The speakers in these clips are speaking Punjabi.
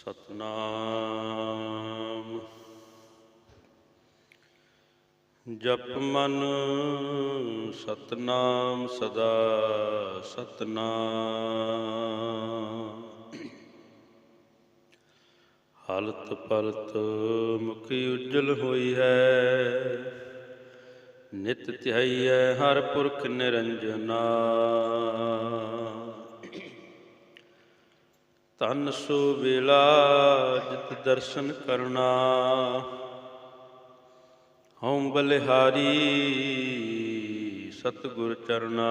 ਸਤਨਾਮ। ਜਪ ਮਨ ਸਤਨਾਮ, ਸਦਾ ਸਤਨਾਮ। ਹਲਤ ਪਲਤ ਮੁਖੀ ਉਜਲ ਹੋਈ ਹੈ, ਨਿਤ ਧਿਆਈਐ ਹਰ ਪੁਰਖ ਨਿਰੰਜਨਾ। ਤਨ ਸੋ ਵੇਲਾ ਜਿਤ ਦਰਸ਼ਨ ਕਰਨਾ। ਹਉ ਬਲਿਹਾਰੀ ਸਤਿਗੁਰ ਚਰਨਾ।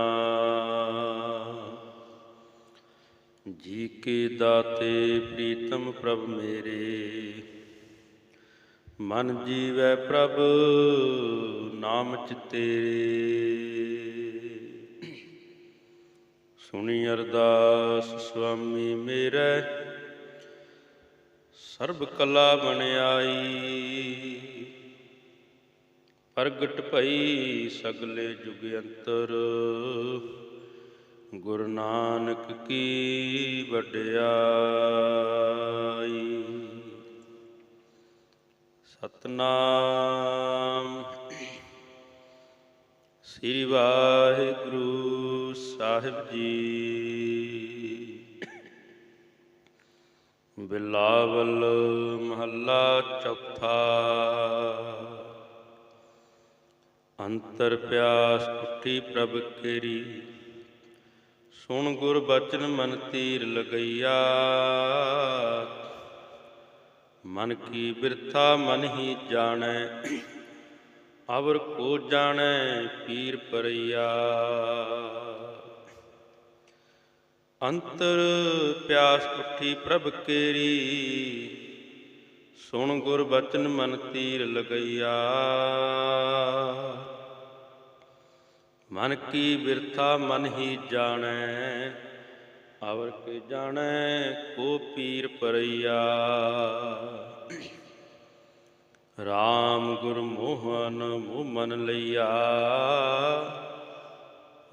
ਜੀ ਕੇ ਦਾਤੇ ਪ੍ਰੀਤਮ ਪ੍ਰਭ ਮੇਰੇ, ਮਨ ਜੀਵੈ ਪ੍ਰਭ ਨਾਮ ਚ ਤੇਰੇ। ਸੁਣੀ ਅਰਦਾਸ, ਸੁਆਮੀ ਮੇਰੇ। ਸਰਬ ਕਲਾ ਬਣਾਈ ਪ੍ਰਗਟ ਭਈ ਸਗਲੇ ਜੁਗ ਅੰਤਰ। ਗੁਰੂ ਨਾਨਕ ਕੀ ਵਡਿਆਈ। ਸਤਨਾਮ। ਸ੍ਰੀ ਵਾਹਿਗੁਰੂ। ਸਾਹਿਬ ਜੀ। ਬਿਲਾਵਲ ਮਹੱਲਾ ਚੌਥਾ। ਅੰਤਰ ਪਿਆਸ ਉੱਠੀ ਪ੍ਰਭ ਕੇਰੀ। ਸੁਣ ਗੁਰ ਬਚਨ ਮਨ ਤੀਰ ਲਗਈਆ। ਮਨ ਕੀ ਬਿਰਥਾ ਮਨ ਹੀ ਜਾਣੈ। ਅਵਰ ਕੋ ਜਾਣੈ ਪੀਰ ਪਰਈਆ। ਅੰਤਰ ਪਿਆਸ ਉੱਠੀ ਪ੍ਰਭ ਕੇਰੀ, ਸੁਣ ਗੁਰ ਬਚਨ ਮਨ ਤੀਰ ਲਗਈਆ। ਮਨ ਕੀ ਬਿਰਥਾ ਮਨ ਹੀ ਜਾਣੈ, ਅਵਰ ਕੇ ਜਾਣੈ ਕੋ ਪੀਰ ਪਰਈਆ। ਰਾਮ ਗੁਰ ਮੋਹਨ ਮੋਹ ਮਨ ਲਈਆ।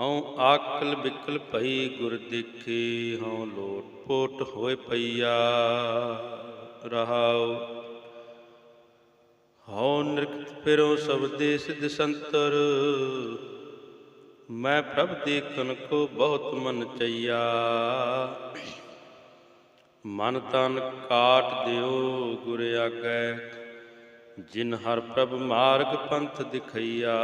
ਹਉ ਆਕਲ ਬਿਕਲ ਭਈ ਗੁਰ ਦੇਖੇ, ਹਉ ਲੋਟ ਪੋਟ ਹੋਏ ਪਈਆ, ਰਹਾਉ। ਹਉ ਨਿਰਖਤ ਫਿਰੋ ਸਬਦੇ ਸਿਧ ਸੰਤਰ, ਮੈਂ ਪ੍ਰਭ ਦੇਖਨ ਕੋ ਬਹੁਤ ਮਨ ਚਈਆ। ਮਨ ਤਨ ਕਾਟ ਦਿਓ ਗੁਰ ਆਗੈ, ਜਿਨ ਹਰ ਪ੍ਰਭ ਮਾਰਗ ਪੰਥ ਦਿਖਈਆ।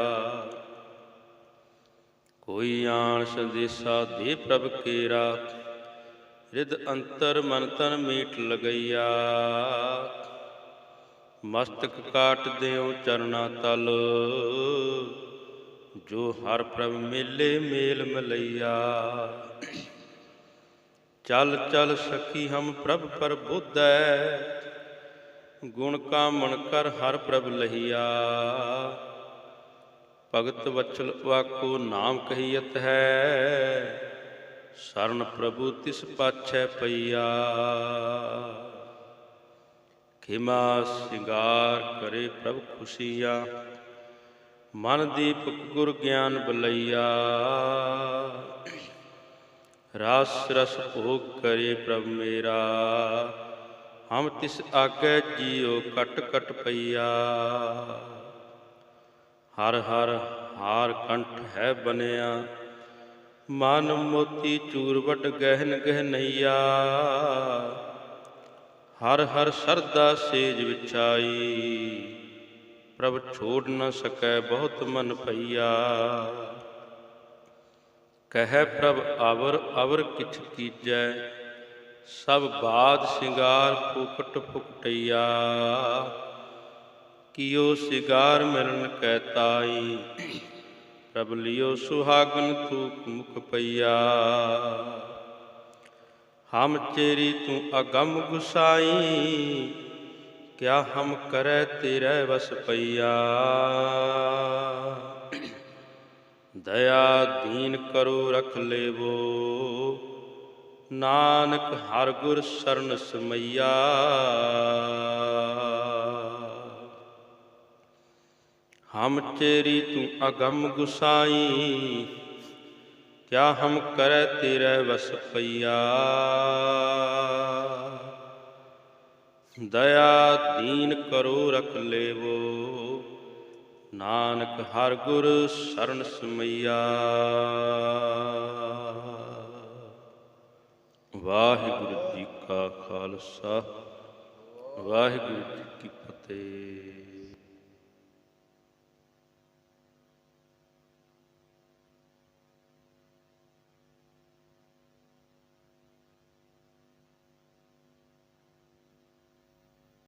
ਕੋਈ ਆਣ ਸੰਦੇਸਾ ਦੇ ਪ੍ਰਭ ਕੇਰਾ ਰਿਦ ਅੰਤਰ ਮਨ ਤਨ ਮੀਟ ਲਗਈਆ। ਮਸਤਕ ਕਾਟ ਦਿਓ ਚਰਨਾ ਤਲ, ਜੋ ਹਰ ਪ੍ਰਭ ਮੇਲੇ ਮੇਲ ਮਲਈਆ। ਚਲ ਚਲ ਸਕੀ ਹਮ ਪ੍ਰਭ ਪਰ ਗੁਣ ਕਾ ਮਨ ਕਰ ਹਰ ਪ੍ਰਭ ਲਹੀਆ। ਭਗਤ ਵਚਲ ਵਾਕੋ ਨਾਮ ਕਹੀਤ ਹੈ। ਸਰਨ ਪ੍ਰਭੂ ਤਿਸ ਪਾਛੈ ਪਈਆ। ਖਿਮਾ ਸਿੰਗਾਰ ਕਰੇ ਪ੍ਰਭ ਖੁਸ਼ੀਆ। ਮਨ ਦੀਪਕ ਗੁਰ ਗਿਆਨ ਬਲਈਆ। ਰਸ ਰਸ ਭੋਗ ਕਰੇ ਪ੍ਰਭ ਮੇਰਾ। ਹਮ ਤਿਸ ਆਗੇ ਜੀਉ ਕਟ ਕਟ ਪਈਆ। ਹਰ ਹਰ ਹਾਰ ਕੰਠ ਹੈ ਬਨਿਆ ਮਨ ਮੋਤੀ ਚੂਰਵਟ ਗਹਿਨ ਗਹਿਨਈਆ। ਹਰ ਹਰ ਸਰਦਾ ਸੇਜ ਵਿਚਾਈ ਪ੍ਰਭ ਛੋੜ ਨਾ ਸਕੈ ਬਹੁਤ ਮਨ ਭਈਆ। ਕਹਿ ਪ੍ਰਭ ਅਵਰ ਅਵਰ ਕਿਛ ਕੀਜੈ। ਸਭ ਬਾਦ ਸਿੰਗਾਰ ਫੁਕਟ ਫੁਕਟਈਆ। ਕੀਓ ਸਿਗਾਰ ਮਿਲਨ ਕੈ ਤਾਈ ਪ੍ਰਭ ਲਿਓ ਸੁਹਾਗਨ ਤੂਕ ਮੁਖ ਪਈਆ ਹਮ ਚੇਰੀ ਤੂੰ ਅਗੰਮ ਗੁਸਾਈ ਕਿਆ ਹਮ ਕਰੈ ਤੇਰੇ ਵਸ ਪਈਆ ਦਇਆ ਦੀਨ ਕਰੋ ਰਖ ਲੇਵੋ ਨਾਨਕ ਹਰ ਗੁਰ ਸਰਨ ਹਮ ਚੇਰੀ ਤੂੰ ਅਗੰਮ ਗੁਸਾਈ, ਕਿਆ ਹਮ ਕਰੈ ਤੇਰੇ ਵਸ ਪਈਆ। ਦਇਆ ਦੀਨ ਕਰੋ ਰਖ ਲੇਵੋ, ਨਾਨਕ ਹਰ ਗੁਰ ਸਰਨ ਸਮਈਆ। ਵਾਹਿਗੁਰੂ ਜੀ ਕਾ ਖਾਲਸਾ, ਵਾਹਿਗੁਰੂ ਜੀ ਕੀ ਫਤਿਹ।